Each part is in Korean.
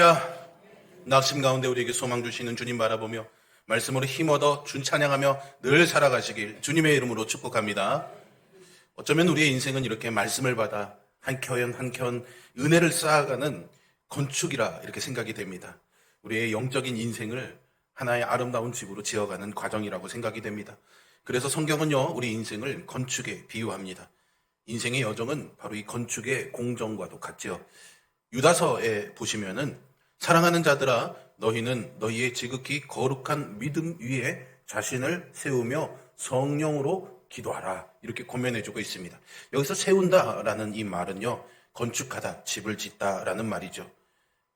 할렐루야. 낙심 가운데 우리에게 소망 주시는 주님 바라보며 말씀으로 힘얻어 준 찬양하며 늘 살아가시길 주님의 이름으로 축복합니다. 어쩌면 우리의 인생은 이렇게 말씀을 받아 한 켠 한 켠 은혜를 쌓아가는 건축이라 이렇게 생각이 됩니다. 우리의 영적인 인생을 하나의 아름다운 집으로 지어가는 과정이라고 생각이 됩니다. 그래서 성경은요, 우리 인생을 건축에 비유합니다. 인생의 여정은 바로 이 건축의 공정과도 같죠. 유다서에 보시면은 사랑하는 자들아 너희는 너희의 지극히 거룩한 믿음 위에 자신을 세우며 성령으로 기도하라 이렇게 권면해주고 있습니다. 여기서 세운다라는 이 말은요 건축하다 집을 짓다라는 말이죠.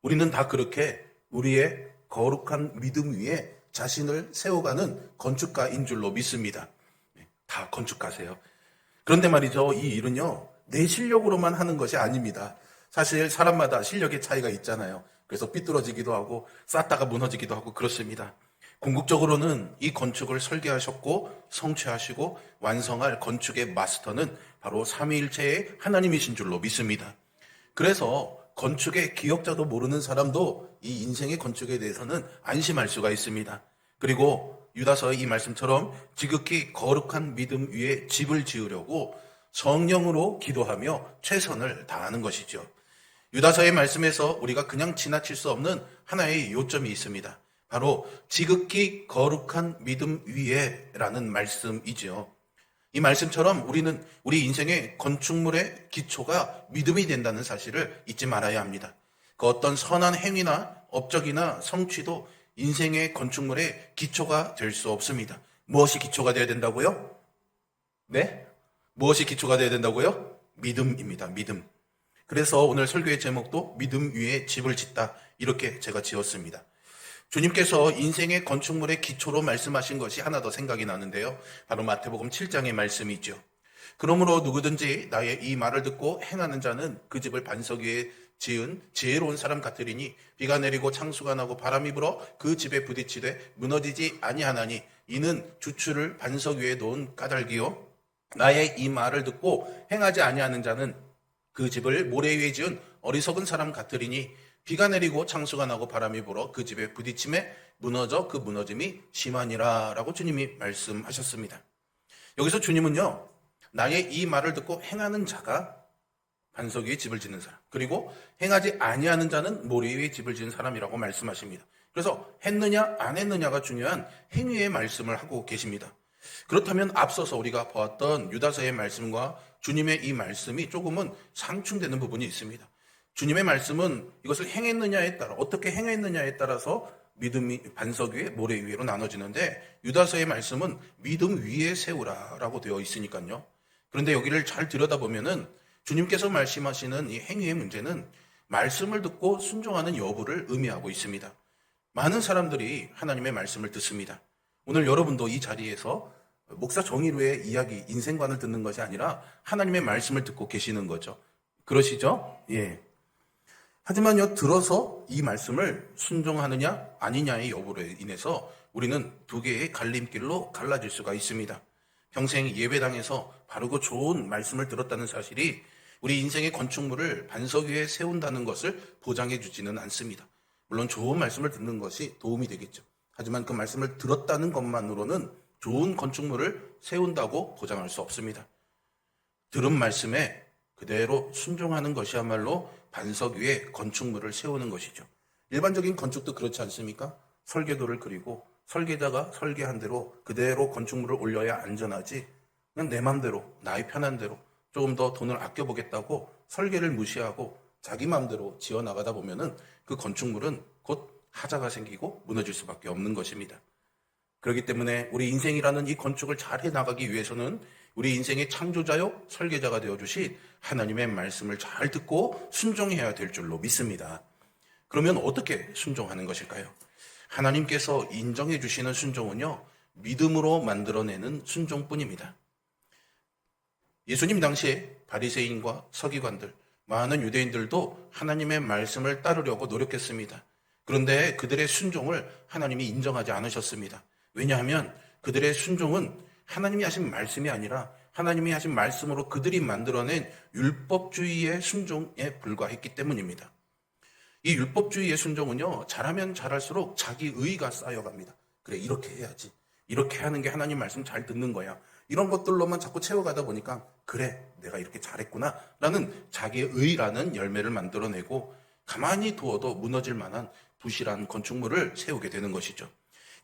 우리는 다 그렇게 우리의 거룩한 믿음 위에 자신을 세워가는 건축가인 줄로 믿습니다. 네, 다 건축가세요. 그런데 말이죠 이 일은요 내 실력으로만 하는 것이 아닙니다. 사실 사람마다 실력의 차이가 있잖아요. 그래서 삐뚤어지기도 하고 쌓다가 무너지기도 하고 그렇습니다. 궁극적으로는 이 건축을 설계하셨고 성취하시고 완성할 건축의 마스터는 바로 삼위일체의 하나님이신 줄로 믿습니다. 그래서 건축의 기억자도 모르는 사람도 이 인생의 건축에 대해서는 안심할 수가 있습니다. 그리고 유다서의 이 말씀처럼 지극히 거룩한 믿음 위에 집을 지으려고 성령으로 기도하며 최선을 다하는 것이죠. 유다서의 말씀에서 우리가 그냥 지나칠 수 없는 하나의 요점이 있습니다. 바로 지극히 거룩한 믿음 위에라는 말씀이지요. 이 말씀처럼 우리는 우리 인생의 건축물의 기초가 믿음이 된다는 사실을 잊지 말아야 합니다. 그 어떤 선한 행위나 업적이나 성취도 인생의 건축물의 기초가 될 수 없습니다. 무엇이 기초가 되어야 된다고요? 네? 무엇이 기초가 되어야 된다고요? 믿음입니다. 믿음. 그래서 오늘 설교의 제목도 믿음 위에 집을 짓다. 이렇게 제가 지었습니다. 주님께서 인생의 건축물의 기초로 말씀하신 것이 하나 더 생각이 나는데요. 바로 마태복음 7장의 말씀이죠. 그러므로 누구든지 나의 이 말을 듣고 행하는 자는 그 집을 반석 위에 지은 지혜로운 사람 같으리니 비가 내리고 창수가 나고 바람이 불어 그 집에 부딪히되 무너지지 아니하나니 이는 주추를 반석 위에 놓은 까닭이요 나의 이 말을 듣고 행하지 아니하는 자는 그 집을 모래 위에 지은 어리석은 사람 같으리니 비가 내리고 창수가 나고 바람이 불어 그 집에 부딪힘에 무너져 그 무너짐이 심하니라 라고 주님이 말씀하셨습니다. 여기서 주님은요. 나의 이 말을 듣고 행하는 자가 반석 위에 집을 짓는 사람 그리고 행하지 아니하는 자는 모래 위에 집을 짓는 사람이라고 말씀하십니다. 그래서 했느냐 안 했느냐가 중요한 행위의 말씀을 하고 계십니다. 그렇다면 앞서서 우리가 보았던 유다서의 말씀과 주님의 이 말씀이 조금은 상충되는 부분이 있습니다. 주님의 말씀은 이것을 행했느냐에 따라 어떻게 행했느냐에 따라서 믿음이 반석 위에 모래 위로 나눠지는데 유다서의 말씀은 믿음 위에 세우라라고 되어 있으니까요. 그런데 여기를 잘 들여다보면은 주님께서 말씀하시는 이 행위의 문제는 말씀을 듣고 순종하는 여부를 의미하고 있습니다. 많은 사람들이 하나님의 말씀을 듣습니다. 오늘 여러분도 이 자리에서 목사 정의로의 이야기, 인생관을 듣는 것이 아니라 하나님의 말씀을 듣고 계시는 거죠. 그러시죠? 예. 하지만요, 들어서 이 말씀을 순종하느냐, 아니냐의 여부로 인해서 우리는 두 개의 갈림길로 갈라질 수가 있습니다. 평생 예배당에서 바르고 좋은 말씀을 들었다는 사실이 우리 인생의 건축물을 반석 위에 세운다는 것을 보장해 주지는 않습니다. 물론 좋은 말씀을 듣는 것이 도움이 되겠죠. 하지만 그 말씀을 들었다는 것만으로는 좋은 건축물을 세운다고 보장할 수 없습니다. 들은 말씀에 그대로 순종하는 것이야말로 반석 위에 건축물을 세우는 것이죠. 일반적인 건축도 그렇지 않습니까? 설계도를 그리고 설계자가 설계한 대로 그대로 건축물을 올려야 안전하지 그냥 내 맘대로 나의 편한 대로 조금 더 돈을 아껴보겠다고 설계를 무시하고 자기 맘대로 지어 나가다 보면은 그 건축물은 곧 하자가 생기고 무너질 수밖에 없는 것입니다. 그렇기 때문에 우리 인생이라는 이 건축을 잘 해 나가기 위해서는 우리 인생의 창조자요 설계자가 되어 주신 하나님의 말씀을 잘 듣고 순종해야 될 줄로 믿습니다. 그러면 어떻게 순종하는 것일까요? 하나님께서 인정해 주시는 순종은요 믿음으로 만들어내는 순종뿐입니다. 예수님 당시에 바리새인과 서기관들 많은 유대인들도 하나님의 말씀을 따르려고 노력했습니다. 그런데 그들의 순종을 하나님이 인정하지 않으셨습니다. 왜냐하면 그들의 순종은 하나님이 하신 말씀이 아니라 하나님이 하신 말씀으로 그들이 만들어낸 율법주의의 순종에 불과했기 때문입니다. 이 율법주의의 순종은요, 잘하면 잘할수록 자기 의가 쌓여갑니다. 그래, 이렇게 해야지. 이렇게 하는 게 하나님 말씀 잘 듣는 거야. 이런 것들로만 자꾸 채워가다 보니까, 그래, 내가 이렇게 잘했구나. 라는 자기의 의라는 열매를 만들어내고, 가만히 두어도 무너질 만한 부실한 건축물을 세우게 되는 것이죠.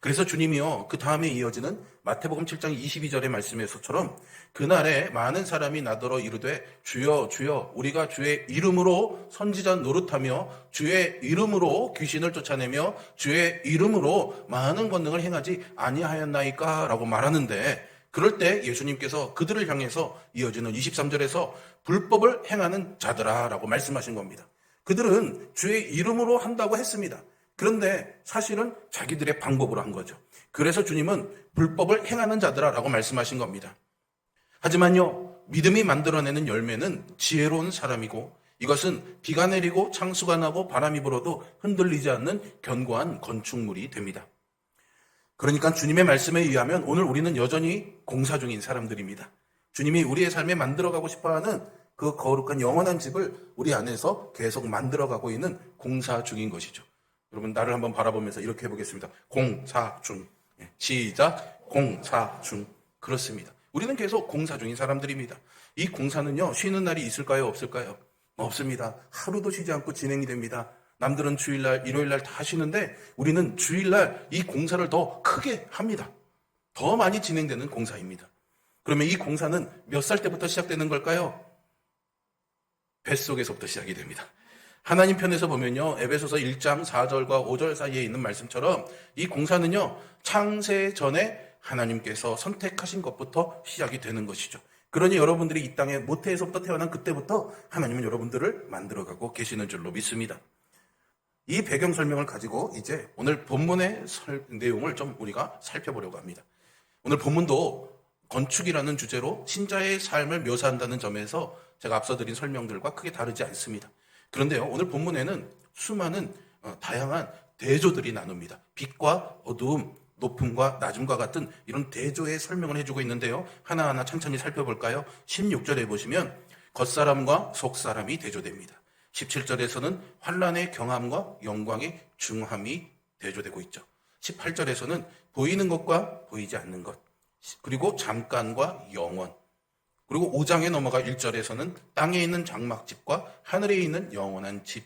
그래서 주님이요, 그 다음에 이어지는 마태복음 7장 22절의 말씀에서처럼 그날에 많은 사람이 나더러 이르되 주여 주여 우리가 주의 이름으로 선지자 노릇하며 주의 이름으로 귀신을 쫓아내며 주의 이름으로 많은 권능을 행하지 아니하였나이까 라고 말하는데 그럴 때 예수님께서 그들을 향해서 이어지는 23절에서 불법을 행하는 자들아 라고 말씀하신 겁니다. 그들은 주의 이름으로 한다고 했습니다. 그런데 사실은 자기들의 방법으로 한 거죠. 그래서 주님은 불법을 행하는 자들아라고 말씀하신 겁니다. 하지만요, 믿음이 만들어내는 열매는 지혜로운 사람이고 이것은 비가 내리고 창수가 나고 바람이 불어도 흔들리지 않는 견고한 건축물이 됩니다. 그러니까 주님의 말씀에 의하면 오늘 우리는 여전히 공사 중인 사람들입니다. 주님이 우리의 삶에 만들어가고 싶어하는 그 거룩한 영원한 집을 우리 안에서 계속 만들어가고 있는 공사 중인 것이죠. 여러분 나를 한번 바라보면서 이렇게 해보겠습니다. 공사 중. 예, 시작. 공사 중. 그렇습니다. 우리는 계속 공사 중인 사람들입니다. 이 공사는요 쉬는 날이 있을까요 없을까요? 없습니다. 하루도 쉬지 않고 진행이 됩니다. 남들은 주일날, 일요일날 다 쉬는데 우리는 주일날 이 공사를 더 크게 합니다. 더 많이 진행되는 공사입니다. 그러면 이 공사는 몇 살 때부터 시작되는 걸까요? 뱃속에서부터 시작이 됩니다. 하나님 편에서 보면요. 에베소서 1장 4절과 5절 사이에 있는 말씀처럼 이 공사는요. 창세 전에 하나님께서 선택하신 것부터 시작이 되는 것이죠. 그러니 여러분들이 이 땅에 모태에서부터 태어난 그때부터 하나님은 여러분들을 만들어가고 계시는 줄로 믿습니다. 이 배경 설명을 가지고 이제 오늘 본문의 설- 내용을 좀 우리가 살펴보려고 합니다. 오늘 본문도 건축이라는 주제로 신자의 삶을 묘사한다는 점에서 제가 앞서 드린 설명들과 크게 다르지 않습니다. 그런데요, 오늘 본문에는 수많은 어, 다양한 대조들이 나눕니다. 빛과 어두움, 높음과 낮음과 같은 이런 대조의 설명을 해주고 있는데요. 하나하나 천천히 살펴볼까요? 16절에 보시면 겉사람과 속사람이 대조됩니다. 17절에서는 환란의 경함과 영광의 중함이 대조되고 있죠. 18절에서는 보이는 것과 보이지 않는 것, 그리고 잠깐과 영원, 그리고 5장에 넘어가 1절에서는 땅에 있는 장막집과 하늘에 있는 영원한 집,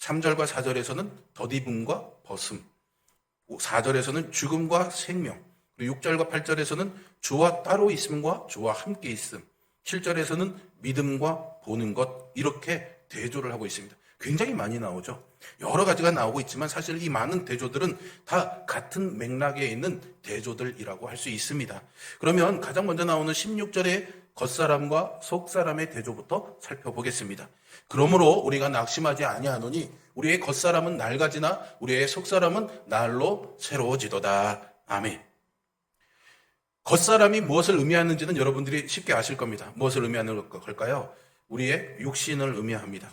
3절과 4절에서는 덧입음과 벗음, 4절에서는 죽음과 생명, 그리고 6절과 8절에서는 주와 따로 있음과 주와 함께 있음, 7절에서는 믿음과 보는 것, 이렇게 대조를 하고 있습니다. 굉장히 많이 나오죠. 여러 가지가 나오고 있지만 사실 이 많은 대조들은 다 같은 맥락에 있는 대조들이라고 할 수 있습니다. 그러면 가장 먼저 나오는 16절의 겉사람과 속사람의 대조부터 살펴보겠습니다. 그러므로 우리가 낙심하지 아니하노니 우리의 겉사람은 낡아지나 우리의 속사람은 날로 새로워지도다. 아멘. 겉사람이 무엇을 의미하는지는 여러분들이 쉽게 아실 겁니다. 무엇을 의미하는 걸까요? 우리의 육신을 의미합니다.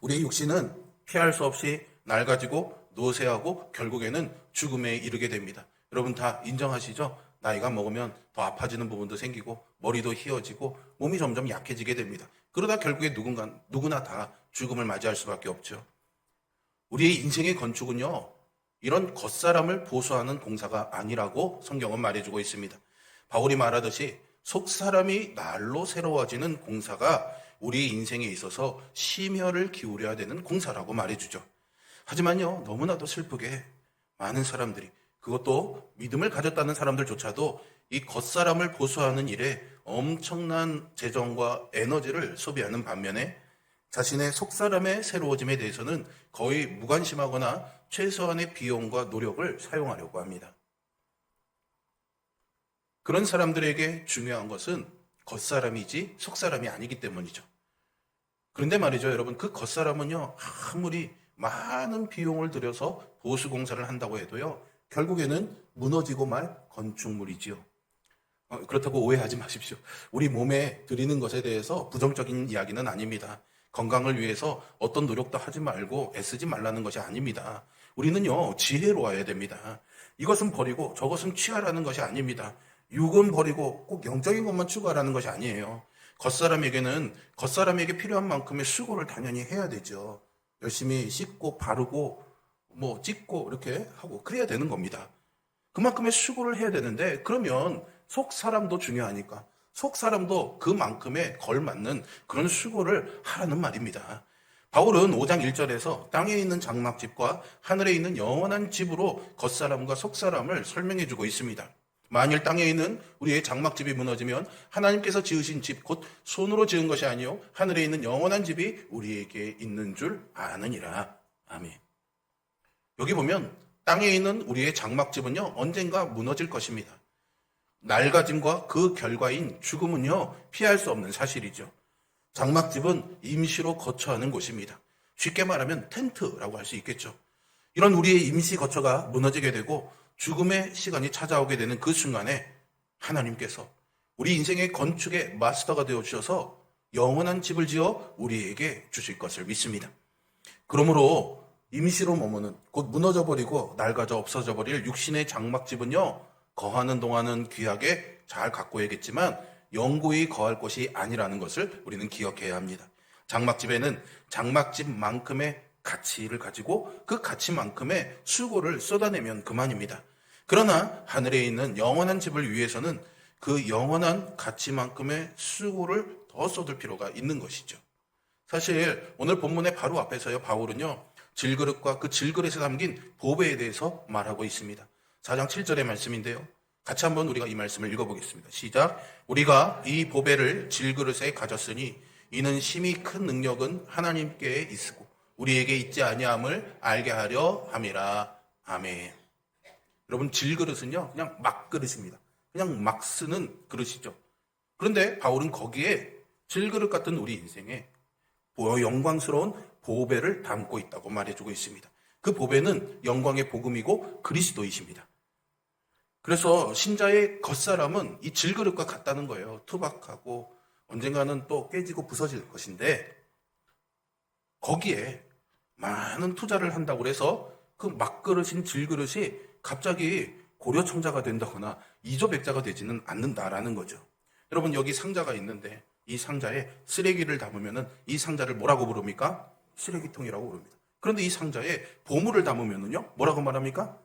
우리의 육신은 피할 수 없이 낡아지고 노쇠하고 결국에는 죽음에 이르게 됩니다. 여러분 다 인정하시죠? 나이가 먹으면 더 아파지는 부분도 생기고 머리도 휘어지고 몸이 점점 약해지게 됩니다. 그러다 결국에 누군가 누구나 다 죽음을 맞이할 수밖에 없죠. 우리의 인생의 건축은요. 이런 겉사람을 보수하는 공사가 아니라고 성경은 말해주고 있습니다. 바울이 말하듯이 속사람이 날로 새로워지는 공사가 우리 인생에 있어서 심혈을 기울여야 되는 공사라고 말해주죠. 하지만요, 너무나도 슬프게 많은 사람들이 그것도 믿음을 가졌다는 사람들조차도 이 겉사람을 보수하는 일에 엄청난 재정과 에너지를 소비하는 반면에 자신의 속사람의 새로워짐에 대해서는 거의 무관심하거나 최소한의 비용과 노력을 사용하려고 합니다. 그런 사람들에게 중요한 것은 겉사람이지 속사람이 아니기 때문이죠. 그런데 말이죠, 여러분, 그 겉사람은요, 아무리 많은 비용을 들여서 보수 공사를 한다고 해도요, 결국에는 무너지고 말 건축물이지요. 어, 그렇다고 오해하지 마십시오. 우리 몸에 드리는 것에 대해서 부정적인 이야기는 아닙니다. 건강을 위해서 어떤 노력도 하지 말고 애쓰지 말라는 것이 아닙니다. 우리는요, 지혜로워야 됩니다. 이것은 버리고 저것은 취하라는 것이 아닙니다. 육은 버리고 꼭 영적인 것만 추구하라는 것이 아니에요. 겉사람에게는 겉사람에게 필요한 만큼의 수고를 당연히 해야 되죠. 열심히 씻고 바르고 뭐 찍고 이렇게 하고 그래야 되는 겁니다. 그만큼의 수고를 해야 되는데 그러면 속 사람도 중요하니까 속 사람도 그만큼에 걸맞는 그런 수고를 하라는 말입니다. 바울은 5장 1절에서 땅에 있는 장막집과 하늘에 있는 영원한 집으로 겉사람과 속사람을 설명해 주고 있습니다. 만일 땅에 있는 우리의 장막집이 무너지면 하나님께서 지으신 집, 곧 손으로 지은 것이 아니요 하늘에 있는 영원한 집이 우리에게 있는 줄 아느니라. 아멘. 여기 보면 땅에 있는 우리의 장막집은요 언젠가 무너질 것입니다. 낡아짐과 그 결과인 죽음은요 피할 수 없는 사실이죠. 장막집은 임시로 거처하는 곳입니다. 쉽게 말하면 텐트라고 할 수 있겠죠. 이런 우리의 임시 거처가 무너지게 되고 죽음의 시간이 찾아오게 되는 그 순간에 하나님께서 우리 인생의 건축의 마스터가 되어 주셔서 영원한 집을 지어 우리에게 주실 것을 믿습니다. 그러므로 임시로 머무는 곧 무너져 버리고 낡아져 없어져 버릴 육신의 장막집은요 거하는 동안은 귀하게 잘 가꿔야겠지만 영구히 거할 곳이 아니라는 것을 우리는 기억해야 합니다. 장막집에는 장막집만큼의 가치를 가지고 그 가치만큼의 수고를 쏟아내면 그만입니다. 그러나 하늘에 있는 영원한 집을 위해서는 그 영원한 가치만큼의 수고를 더 쏟을 필요가 있는 것이죠. 사실 오늘 본문의 바로 앞에서요 바울은요 질그릇과 그 질그릇에 담긴 보배에 대해서 말하고 있습니다. 4장 7절의 말씀인데요. 같이 한번 우리가 이 말씀을 읽어보겠습니다. 시작. 우리가 이 보배를 질그릇에 가졌으니 이는 심히 큰 능력은 하나님께 있고 우리에게 있지 아니함을 알게 하려 함이라. 아멘. 여러분 질그릇은요 그냥 막 그릇입니다. 그냥 막 쓰는 그릇이죠. 그런데 바울은 거기에 질그릇 같은 우리 인생에 영광스러운 보배를 담고 있다고 말해주고 있습니다. 그 보배는 영광의 복음이고 그리스도이십니다. 그래서 신자의 겉사람은 이 질그릇과 같다는 거예요. 투박하고 언젠가는 또 깨지고 부서질 것인데 거기에 많은 투자를 한다고 해서 그 막그릇인 질그릇이 갑자기 고려청자가 된다거나 이조백자가 되지는 않는다라는 거죠. 여러분 여기 상자가 있는데 이 상자에 쓰레기를 담으면은 이 상자를 뭐라고 부릅니까? 쓰레기통이라고 부릅니다. 그런데 이 상자에 보물을 담으면은요 뭐라고 말합니까?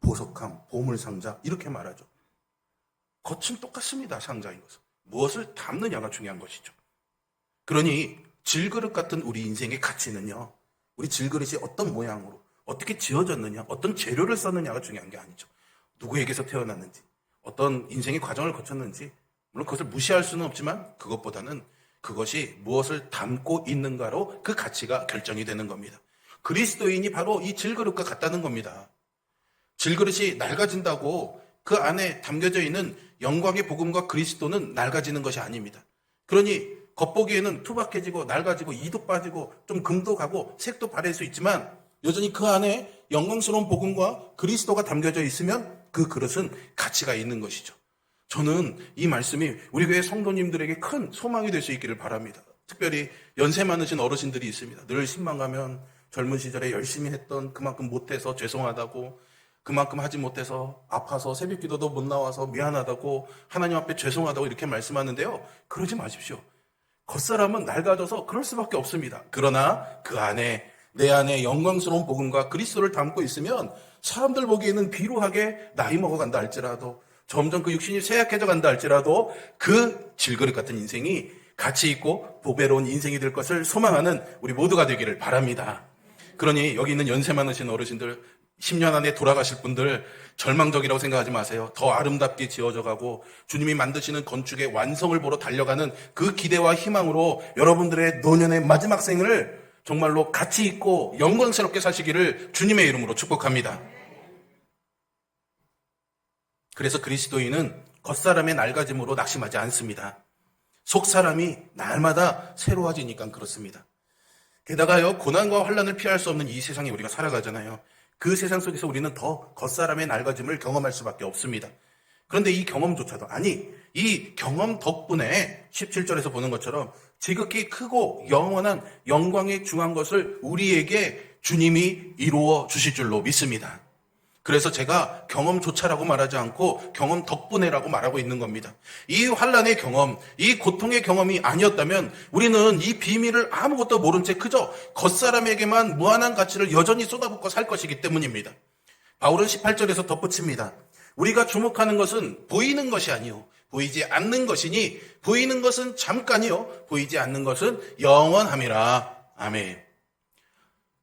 보석함, 보물상자 이렇게 말하죠. 겉은 똑같습니다. 상자인 것은. 무엇을 담느냐가 중요한 것이죠. 그러니 질그릇 같은 우리 인생의 가치는요. 우리 질그릇이 어떤 모양으로 어떻게 지어졌느냐, 어떤 재료를 썼느냐가 중요한 게 아니죠. 누구에게서 태어났는지, 어떤 인생의 과정을 거쳤는지, 물론 그것을 무시할 수는 없지만 그것보다는 그것이 무엇을 담고 있는가로 그 가치가 결정이 되는 겁니다. 그리스도인이 바로 이 질그릇과 같다는 겁니다. 질그릇이 낡아진다고 그 안에 담겨져 있는 영광의 복음과 그리스도는 낡아지는 것이 아닙니다. 그러니 겉보기에는 투박해지고 낡아지고 이도 빠지고 좀 금도 가고 색도 바래질 수 있지만 여전히 그 안에 영광스러운 복음과 그리스도가 담겨져 있으면 그 그릇은 가치가 있는 것이죠. 저는 이 말씀이 우리 교회 성도님들에게 큰 소망이 될 수 있기를 바랍니다. 특별히 연세 많으신 어르신들이 있습니다. 늘 신방 가면 젊은 시절에 열심히 했던 그만큼 못해서 죄송하다고 그만큼 하지 못해서 아파서 새벽 기도도 못 나와서 미안하다고 하나님 앞에 죄송하다고 이렇게 말씀하는데요. 그러지 마십시오. 겉사람은 낡아져서 그럴 수밖에 없습니다. 그러나 그 안에 내 안에 영광스러운 복음과 그리스도를 담고 있으면 사람들 보기에는 비루하게 나이 먹어간다 할지라도 점점 그 육신이 쇠약해져 간다 할지라도 그 질그릇 같은 인생이 가치 있고 보배로운 인생이 될 것을 소망하는 우리 모두가 되기를 바랍니다. 그러니 여기 있는 연세 많으신 어르신들 10년 안에 돌아가실 분들 절망적이라고 생각하지 마세요. 더 아름답게 지어져 가고 주님이 만드시는 건축의 완성을 보러 달려가는 그 기대와 희망으로 여러분들의 노년의 마지막 생을 정말로 가치 있고 영광스럽게 사시기를 주님의 이름으로 축복합니다. 그래서 그리스도인은 겉사람의 낡아짐으로 낙심하지 않습니다. 속사람이 날마다 새로워지니까 그렇습니다. 게다가요, 고난과 환란을 피할 수 없는 이 세상에 우리가 살아가잖아요. 그 세상 속에서 우리는 더 겉사람의 낡아짐을 경험할 수밖에 없습니다. 그런데 이 경험조차도, 아니, 이 경험 덕분에 17절에서 보는 것처럼 지극히 크고 영원한 영광에 중한 것을 우리에게 주님이 이루어 주실 줄로 믿습니다. 그래서 제가 경험조차라고 말하지 않고 경험 덕분에라고 말하고 있는 겁니다. 이 환란의 경험, 이 고통의 경험이 아니었다면 우리는 이 비밀을 아무것도 모른 채 그저 겉사람에게만 무한한 가치를 여전히 쏟아붓고 살 것이기 때문입니다. 바울은 18절에서 덧붙입니다. 우리가 주목하는 것은 보이는 것이 아니요 보이지 않는 것이니 보이는 것은 잠깐이요 보이지 않는 것은 영원함이라. 아멘.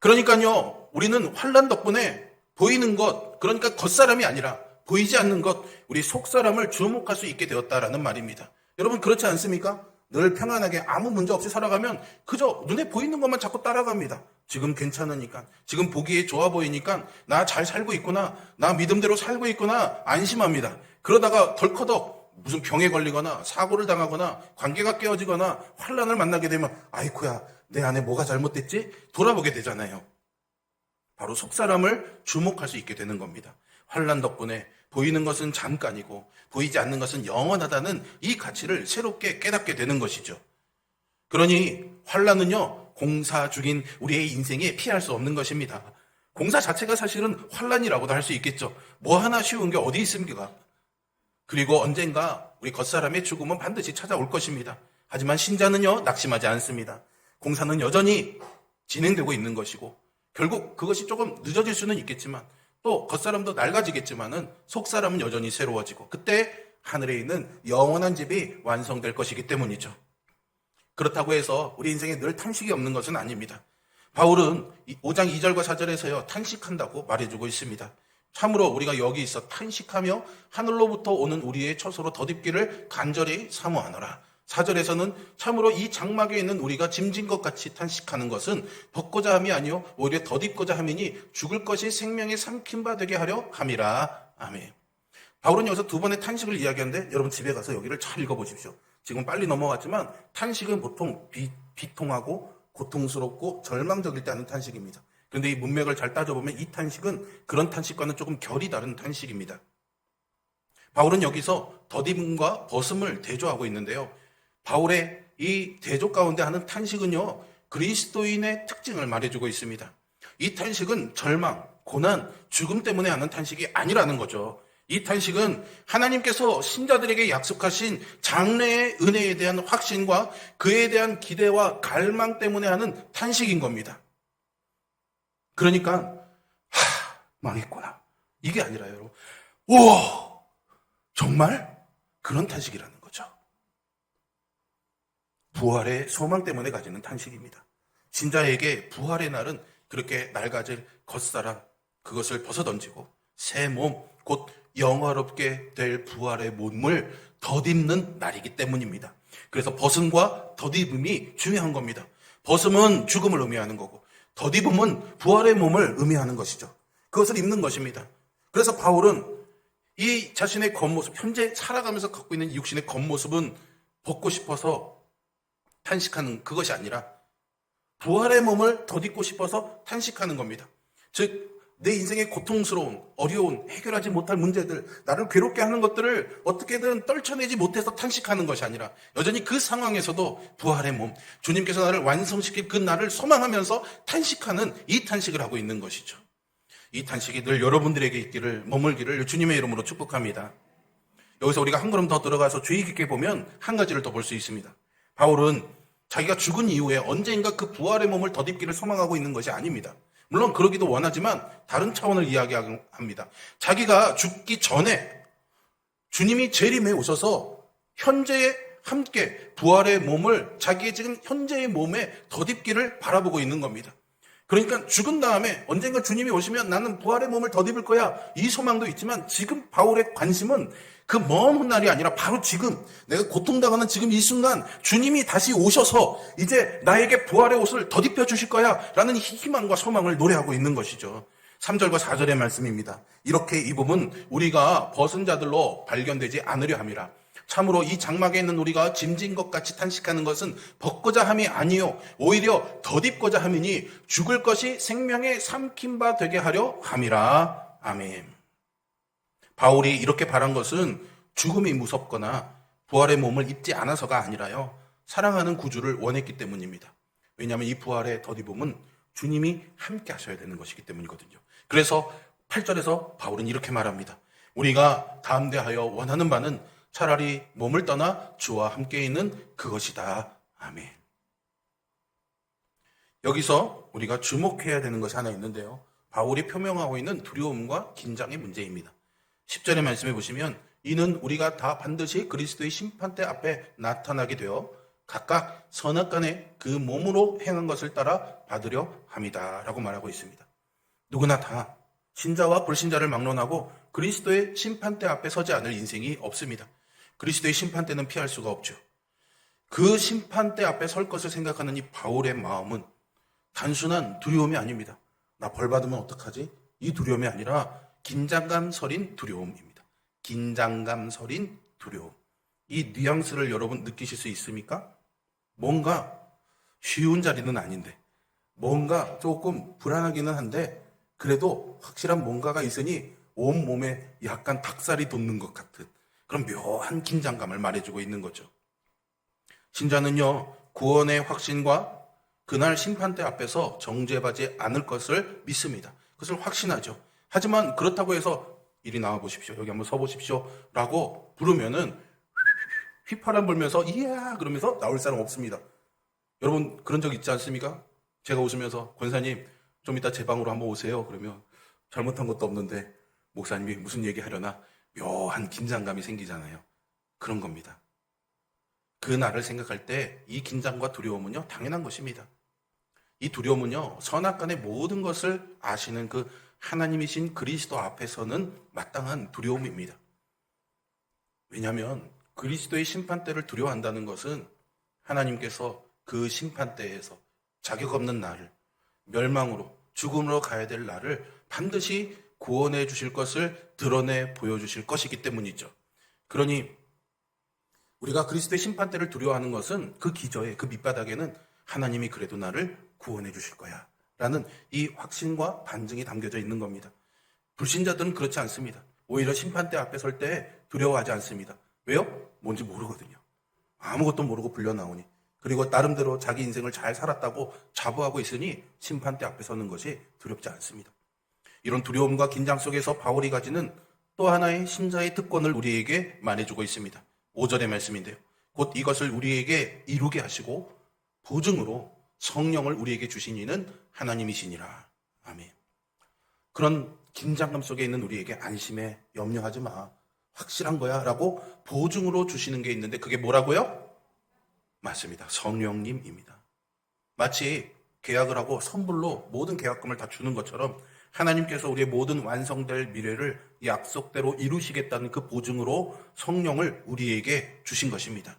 그러니까요. 우리는 환란 덕분에 보이는 것, 그러니까 겉사람이 아니라 보이지 않는 것, 우리 속사람을 주목할 수 있게 되었다라는 말입니다. 여러분 그렇지 않습니까? 늘 평안하게 아무 문제 없이 살아가면 그저 눈에 보이는 것만 자꾸 따라갑니다. 지금 괜찮으니까, 지금 보기에 좋아 보이니까 나 잘 살고 있구나, 나 믿음대로 살고 있구나 안심합니다. 그러다가 덜커덕 무슨 병에 걸리거나 사고를 당하거나 관계가 깨어지거나 환란을 만나게 되면 아이쿠야 내 안에 뭐가 잘못됐지? 돌아보게 되잖아요. 바로 속사람을 주목할 수 있게 되는 겁니다. 환란 덕분에 보이는 것은 잠깐이고 보이지 않는 것은 영원하다는 이 가치를 새롭게 깨닫게 되는 것이죠. 그러니 환란은요 공사 중인 우리의 인생에 피할 수 없는 것입니다. 공사 자체가 사실은 환란이라고도 할 수 있겠죠. 뭐 하나 쉬운 게 어디 있습니까? 그리고 언젠가 우리 겉사람의 죽음은 반드시 찾아올 것입니다. 하지만 신자는요 낙심하지 않습니다. 공사는 여전히 진행되고 있는 것이고 결국 그것이 조금 늦어질 수는 있겠지만 또 겉사람도 낡아지겠지만은 속사람은 여전히 새로워지고 그때 하늘에 있는 영원한 집이 완성될 것이기 때문이죠. 그렇다고 해서 우리 인생에 늘 탄식이 없는 것은 아닙니다. 바울은 5장 2절과 4절에서요 탄식한다고 말해주고 있습니다. 참으로 우리가 여기 있어 탄식하며 하늘로부터 오는 우리의 처소로 덧입기를 간절히 사모하노라. 4절에서는 참으로 이 장막에 있는 우리가 짐진 것 같이 탄식하는 것은 벗고자 함이 아니요 오히려 덧입고자 함이니 죽을 것이 생명에 삼킨 바 되게 하려 함이라. 아멘. 바울은 여기서 두 번의 탄식을 이야기하는데 여러분 집에 가서 여기를 잘 읽어보십시오. 지금 빨리 넘어갔지만 탄식은 보통 비, 비통하고 고통스럽고 절망적일 때 하는 탄식입니다. 그런데 이 문맥을 잘 따져보면 이 탄식은 그런 탄식과는 조금 결이 다른 탄식입니다. 바울은 여기서 더딤과 벗음을 대조하고 있는데요. 바울의 이 대조 가운데 하는 탄식은요, 그리스도인의 특징을 말해주고 있습니다. 이 탄식은 절망, 고난, 죽음 때문에 하는 탄식이 아니라는 거죠. 이 탄식은 하나님께서 신자들에게 약속하신 장래의 은혜에 대한 확신과 그에 대한 기대와 갈망 때문에 하는 탄식인 겁니다. 그러니까, 하, 망했구나. 이게 아니라 여러분, 우와, 정말? 그런 탄식이라는. 부활의 소망 때문에 가지는 탄식입니다. 신자에게 부활의 날은 그렇게 낡아질 겉사람, 그것을 벗어던지고 새 몸, 곧 영화롭게 될 부활의 몸을 덧입는 날이기 때문입니다. 그래서 벗음과 덧입음이 중요한 겁니다. 벗음은 죽음을 의미하는 거고, 덧입음은 부활의 몸을 의미하는 것이죠. 그것을 입는 것입니다. 그래서 바울은 이 자신의 겉모습, 현재 살아가면서 갖고 있는 이 육신의 겉모습은 벗고 싶어서 탄식하는 그것이 아니라 부활의 몸을 덧입고 싶어서 탄식하는 겁니다. 즉, 내 인생의 고통스러운, 어려운, 해결하지 못할 문제들, 나를 괴롭게 하는 것들을 어떻게든 떨쳐내지 못해서 탄식하는 것이 아니라 여전히 그 상황에서도 부활의 몸, 주님께서 나를 완성시킬 그 날을 소망하면서 탄식하는 이 탄식을 하고 있는 것이죠. 이 탄식이 늘 여러분들에게 있기를, 머물기를 주님의 이름으로 축복합니다. 여기서 우리가 한 걸음 더 들어가서 주의 깊게 보면 한 가지를 더 볼 수 있습니다. 바울은 자기가 죽은 이후에 언젠가 그 부활의 몸을 덧입기를 소망하고 있는 것이 아닙니다. 물론 그러기도 원하지만 다른 차원을 이야기합니다. 자기가 죽기 전에 주님이 재림해 오셔서 현재에 함께 부활의 몸을 자기의 지금 현재의 몸에 덧입기를 바라보고 있는 겁니다. 그러니까 죽은 다음에 언젠가 주님이 오시면 나는 부활의 몸을 덧입을 거야. 이 소망도 있지만 지금 바울의 관심은 그 먼 훗날이 아니라 바로 지금 내가 고통당하는 지금 이 순간 주님이 다시 오셔서 이제 나에게 부활의 옷을 덧입혀 주실 거야. 라는 희망과 소망을 노래하고 있는 것이죠. 3절과 4절의 말씀입니다. 이렇게 입음은 우리가 벗은 자들로 발견되지 않으려 함이라. 참으로 이 장막에 있는 우리가 짐진 것 같이 탄식하는 것은 벗고자 함이 아니요 오히려 덧입고자 함이니 죽을 것이 생명에 삼킨 바 되게 하려 함이라 아멘. 바울이 이렇게 바란 것은 죽음이 무섭거나 부활의 몸을 입지 않아서가 아니라요 사랑하는 구주를 원했기 때문입니다. 왜냐하면 이 부활의 덧입음은 주님이 함께 하셔야 되는 것이기 때문이거든요. 그래서 8절에서 바울은 이렇게 말합니다. 우리가 담대하여 원하는 바는 차라리 몸을 떠나 주와 함께 있는 그것이다. 아멘. 여기서 우리가 주목해야 되는 것이 하나 있는데요. 바울이 표명하고 있는 두려움과 긴장의 문제입니다. 10절의 말씀해 보시면 이는 우리가 다 반드시 그리스도의 심판대 앞에 나타나게 되어 각각 선악간에 그 몸으로 행한 것을 따라 받으려 합니다. 라고 말하고 있습니다. 누구나 다 신자와 불신자를 막론하고 그리스도의 심판대 앞에 서지 않을 인생이 없습니다. 그리스도의 심판대는 피할 수가 없죠. 그 심판대 앞에 설 것을 생각하는 이 바울의 마음은 단순한 두려움이 아닙니다. 나 벌 받으면 어떡하지? 이 두려움이 아니라 긴장감 서린 두려움입니다. 긴장감 서린 두려움. 이 뉘앙스를 여러분 느끼실 수 있습니까? 뭔가 쉬운 자리는 아닌데, 뭔가 조금 불안하기는 한데, 그래도 확실한 뭔가가 있으니 온 몸에 약간 닭살이 돋는 것 같은 그런 묘한 긴장감을 말해주고 있는 거죠. 신자는요, 구원의 확신과 그날 심판대 앞에서 정죄받지 않을 것을 믿습니다. 그것을 확신하죠. 하지만 그렇다고 해서 이리 나와 보십시오. 여기 한번 서 보십시오. 라고 부르면은 휘파람 불면서 이야 그러면서 나올 사람 없습니다. 여러분 그런 적 있지 않습니까? 제가 웃으면서 권사님 좀 이따 제 방으로 한번 오세요. 그러면 잘못한 것도 없는데 목사님이 무슨 얘기 하려나 묘한 긴장감이 생기잖아요. 그런 겁니다. 그 날을 생각할 때 이 긴장과 두려움은요 당연한 것입니다. 이 두려움은요 선악 간의 모든 것을 아시는 그 하나님이신 그리스도 앞에서는 마땅한 두려움입니다. 왜냐하면 그리스도의 심판대를 두려워한다는 것은 하나님께서 그 심판대에서 자격 없는 나를 멸망으로 죽음으로 가야 될 나를 반드시 구원해 주실 것을 드러내 보여주실 것이기 때문이죠. 그러니 우리가 그리스도의 심판대를 두려워하는 것은 그 기저에 그 밑바닥에는 하나님이 그래도 나를 구원해 주실 거야. 라는 이 확신과 반증이 담겨져 있는 겁니다. 불신자들은 그렇지 않습니다. 오히려 심판대 앞에 설 때 두려워하지 않습니다. 왜요? 뭔지 모르거든요. 아무것도 모르고 불려 나오니. 그리고 나름대로 자기 인생을 잘 살았다고 자부하고 있으니 심판대 앞에 서는 것이 두렵지 않습니다. 이런 두려움과 긴장 속에서 바울이 가지는 또 하나의 신자의 특권을 우리에게 말해주고 있습니다. 5절의 말씀인데요. 곧 이것을 우리에게 이루게 하시고 보증으로 성령을 우리에게 주신 이는 하나님이시니라. 아멘. 그런 긴장감 속에 있는 우리에게 안심해 염려하지 마. 확실한 거야. 라고 보증으로 주시는 게 있는데 그게 뭐라고요? 맞습니다. 성령님입니다. 마치 계약을 하고 선불로 모든 계약금을 다 주는 것처럼 하나님께서 우리의 모든 완성될 미래를 약속대로 이루시겠다는 그 보증으로 성령을 우리에게 주신 것입니다.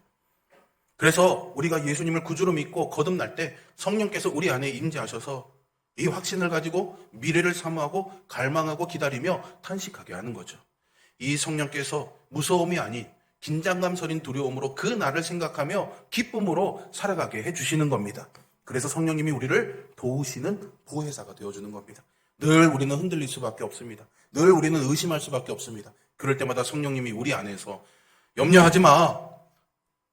그래서 우리가 예수님을 구주로 믿고 거듭날 때 성령께서 우리 안에 임재하셔서 이 확신을 가지고 미래를 사모하고 갈망하고 기다리며 탄식하게 하는 거죠. 이 성령께서 무서움이 아닌 긴장감 서린 두려움으로 그 날을 생각하며 기쁨으로 살아가게 해주시는 겁니다. 그래서 성령님이 우리를 도우시는 보혜사가 되어주는 겁니다. 늘 우리는 흔들릴 수밖에 없습니다. 늘 우리는 의심할 수밖에 없습니다. 그럴 때마다 성령님이 우리 안에서 염려하지 마.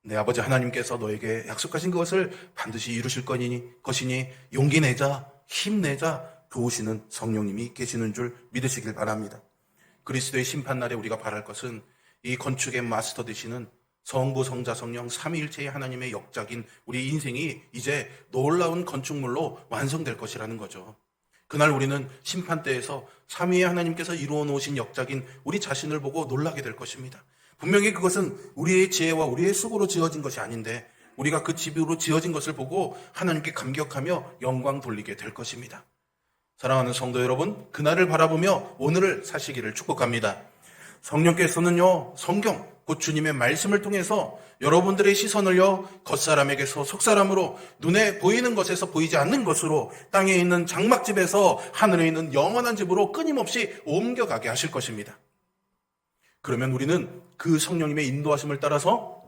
내 아버지 하나님께서 너에게 약속하신 그것을 반드시 이루실 거니, 것이니 용기 내자, 힘내자 도우시는 성령님이 계시는 줄 믿으시길 바랍니다. 그리스도의 심판날에 우리가 바랄 것은 이 건축의 마스터 되시는 성부, 성자, 성령, 삼위일체의 하나님의 역작인 우리 인생이 이제 놀라운 건축물로 완성될 것이라는 거죠. 그날 우리는 심판대에서 삼위의 하나님께서 이루어 놓으신 역작인 우리 자신을 보고 놀라게 될 것입니다. 분명히 그것은 우리의 지혜와 우리의 수고로 지어진 것이 아닌데 우리가 그 집으로 지어진 것을 보고 하나님께 감격하며 영광 돌리게 될 것입니다. 사랑하는 성도 여러분, 그날을 바라보며 오늘을 사시기를 축복합니다. 성령께서는요, 성경, 곧 주님의 말씀을 통해서 여러분들의 시선을요, 겉사람에게서 속사람으로 눈에 보이는 것에서 보이지 않는 것으로 땅에 있는 장막집에서 하늘에 있는 영원한 집으로 끊임없이 옮겨가게 하실 것입니다. 그러면 우리는 그 성령님의 인도하심을 따라서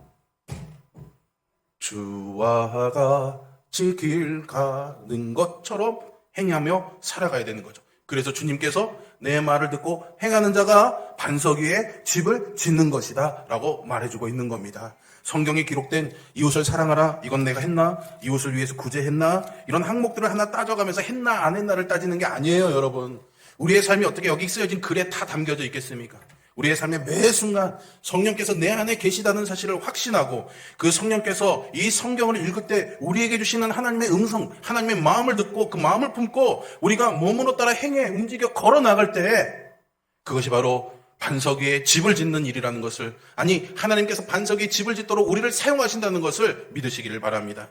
주와 같이 길 가는 것처럼 행하며 살아가야 되는 거죠. 그래서 주님께서 내 말을 듣고 행하는 자가 반석 위에 집을 짓는 것이다 라고 말해주고 있는 겁니다. 성경에 기록된 이웃을 사랑하라 이건 내가 했나 이웃을 위해서 구제했나 이런 항목들을 하나 따져가면서 했나 안 했나를 따지는 게 아니에요 여러분 우리의 삶이 어떻게 여기 쓰여진 글에 다 담겨져 있겠습니까? 우리의 삶의 매 순간 성령께서 내 안에 계시다는 사실을 확신하고 그 성령께서 이 성경을 읽을 때 우리에게 주시는 하나님의 음성, 하나님의 마음을 듣고 그 마음을 품고 우리가 몸으로 따라 행해 움직여 걸어 나갈 때 그것이 바로 반석 위에 집을 짓는 일이라는 것을 아니 하나님께서 반석 위에 집을 짓도록 우리를 사용하신다는 것을 믿으시기를 바랍니다.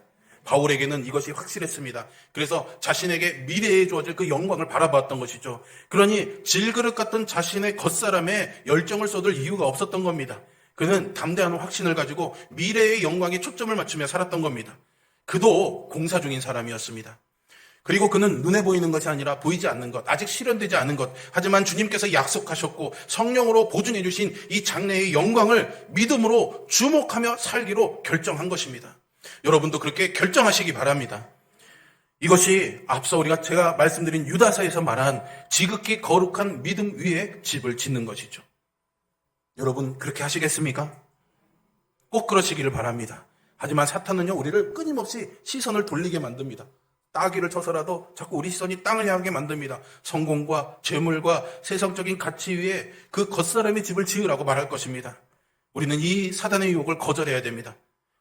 바울에게는 이것이 확실했습니다. 그래서 자신에게 미래에 주어질 그 영광을 바라봤던 것이죠. 그러니 질그릇 같은 자신의 겉사람에 열정을 쏟을 이유가 없었던 겁니다. 그는 담대한 확신을 가지고 미래의 영광에 초점을 맞추며 살았던 겁니다. 그도 공사 중인 사람이었습니다. 그리고 그는 눈에 보이는 것이 아니라 보이지 않는 것, 아직 실현되지 않은 것, 하지만 주님께서 약속하셨고 성령으로 보증해 주신 이 장래의 영광을 믿음으로 주목하며 살기로 결정한 것입니다. 여러분도 그렇게 결정하시기 바랍니다. 이것이 앞서 우리가 제가 말씀드린 유다서에서 말한 지극히 거룩한 믿음 위에 집을 짓는 것이죠. 여러분 그렇게 하시겠습니까? 꼭 그러시기를 바랍니다. 하지만 사탄은요 우리를 끊임없이 시선을 돌리게 만듭니다. 따귀를 쳐서라도 자꾸 우리 시선이 땅을 향하게 만듭니다. 성공과 재물과 세상적인 가치 위에 그 겉사람의 집을 지으라고 말할 것입니다. 우리는 이 사단의 유혹을 거절해야 됩니다.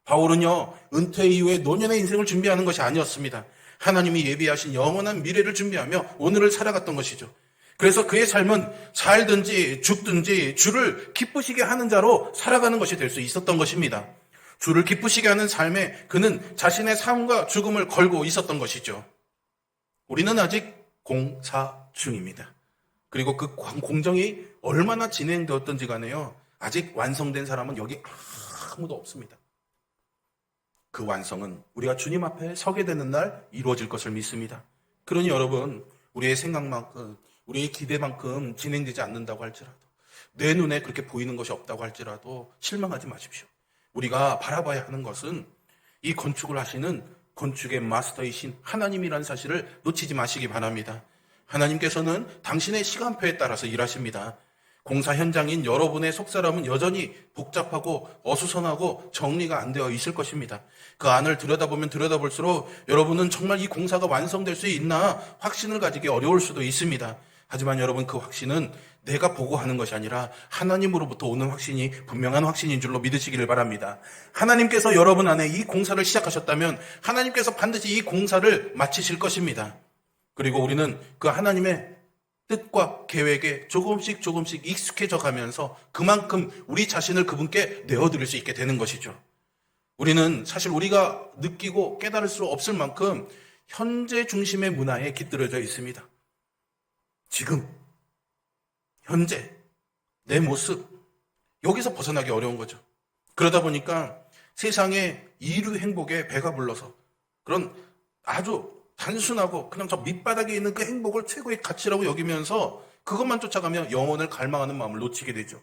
바울은요, 은퇴 이후에 노년의 인생을 준비하는 것이 아니었습니다. 하나님이 예비하신 영원한 미래를 준비하며 오늘을 살아갔던 것이죠. 그래서 그의 삶은 살든지 죽든지 주를 기쁘시게 하는 자로 살아가는 것이 될 수 있었던 것입니다. 주를 기쁘시게 하는 삶에 그는 자신의 삶과 죽음을 걸고 있었던 것이죠. 우리는 아직 공사 중입니다. 그리고 그 공정이 얼마나 진행되었던지 간에요. 아직 완성된 사람은 여기 아무도 없습니다. 그 완성은 우리가 주님 앞에 서게 되는 날 이루어질 것을 믿습니다. 그러니 여러분, 우리의 생각만큼, 우리의 기대만큼 진행되지 않는다고 할지라도, 내 눈에 그렇게 보이는 것이 없다고 할지라도 실망하지 마십시오. 우리가 바라봐야 하는 것은 이 건축을 하시는 건축의 마스터이신 하나님이라는 사실을 놓치지 마시기 바랍니다. 하나님께서는 당신의 시간표에 따라서 일하십니다. 공사 현장인 여러분의 속사람은 여전히 복잡하고 어수선하고 정리가 안 되어 있을 것입니다. 그 안을 들여다보면 들여다볼수록 여러분은 정말 이 공사가 완성될 수 있나 확신을 가지기 어려울 수도 있습니다. 하지만 여러분 그 확신은 내가 보고 하는 것이 아니라 하나님으로부터 오는 확신이 분명한 확신인 줄로 믿으시기를 바랍니다. 하나님께서 여러분 안에 이 공사를 시작하셨다면 하나님께서 반드시 이 공사를 마치실 것입니다. 그리고 우리는 그 하나님의 뜻과 계획에 조금씩 조금씩 익숙해져 가면서 그만큼 우리 자신을 그분께 내어드릴 수 있게 되는 것이죠. 우리는 사실 우리가 느끼고 깨달을 수 없을 만큼 현재 중심의 문화에 깃들어져 있습니다. 지금, 현재, 내 모습, 여기서 벗어나기 어려운 거죠. 그러다 보니까 세상의 이루 행복에 배가 불러서 그런 아주 단순하고 그냥 저 밑바닥에 있는 그 행복을 최고의 가치라고 여기면서 그것만 쫓아가며 영혼을 갈망하는 마음을 놓치게 되죠.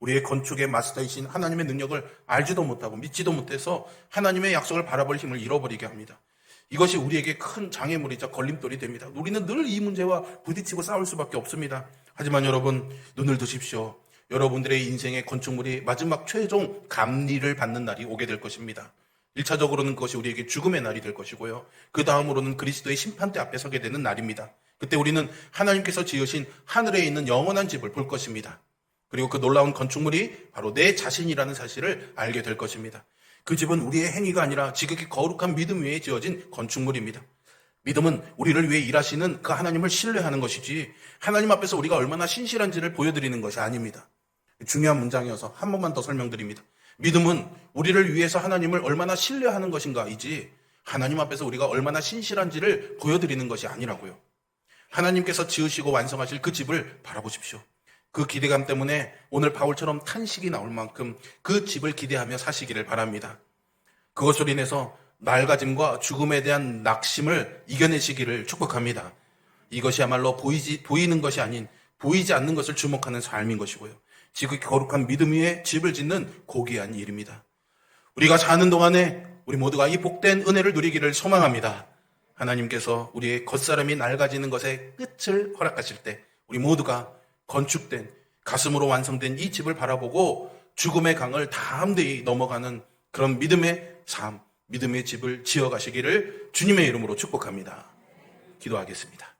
우리의 건축의 마스터이신 하나님의 능력을 알지도 못하고 믿지도 못해서 하나님의 약속을 바라볼 힘을 잃어버리게 합니다. 이것이 우리에게 큰 장애물이자 걸림돌이 됩니다. 우리는 늘 이 문제와 부딪히고 싸울 수밖에 없습니다. 하지만 여러분, 눈을 드십시오. 여러분들의 인생의 건축물이 마지막 최종 감리를 받는 날이 오게 될 것입니다. 1차적으로는 그것이 우리에게 죽음의 날이 될 것이고요. 그 다음으로는 그리스도의 심판대 앞에 서게 되는 날입니다. 그때 우리는 하나님께서 지으신 하늘에 있는 영원한 집을 볼 것입니다. 그리고 그 놀라운 건축물이 바로 내 자신이라는 사실을 알게 될 것입니다. 그 집은 우리의 행위가 아니라 지극히 거룩한 믿음 위에 지어진 건축물입니다. 믿음은 우리를 위해 일하시는 그 하나님을 신뢰하는 것이지 하나님 앞에서 우리가 얼마나 신실한지를 보여드리는 것이 아닙니다. 중요한 문장이어서 한 번만 더 설명드립니다. 믿음은 우리를 위해서 하나님을 얼마나 신뢰하는 것인가이지 하나님 앞에서 우리가 얼마나 신실한지를 보여드리는 것이 아니라고요. 하나님께서 지으시고 완성하실 그 집을 바라보십시오. 그 기대감 때문에 오늘 바울처럼 탄식이 나올 만큼 그 집을 기대하며 사시기를 바랍니다. 그것으로 인해서 낡아짐과 죽음에 대한 낙심을 이겨내시기를 축복합니다. 이것이야말로 보이지, 보이는 것이 아닌 보이지 않는 것을 주목하는 삶인 것이고요. 지극히 거룩한 믿음 위에 집을 짓는 고귀한 일입니다. 우리가 사는 동안에 우리 모두가 이 복된 은혜를 누리기를 소망합니다. 하나님께서 우리의 겉사람이 낡아지는 것의 끝을 허락하실 때 우리 모두가 건축된 가슴으로 완성된 이 집을 바라보고 죽음의 강을 담대히 넘어가는 그런 믿음의 삶, 믿음의 집을 지어가시기를 주님의 이름으로 축복합니다. 기도하겠습니다.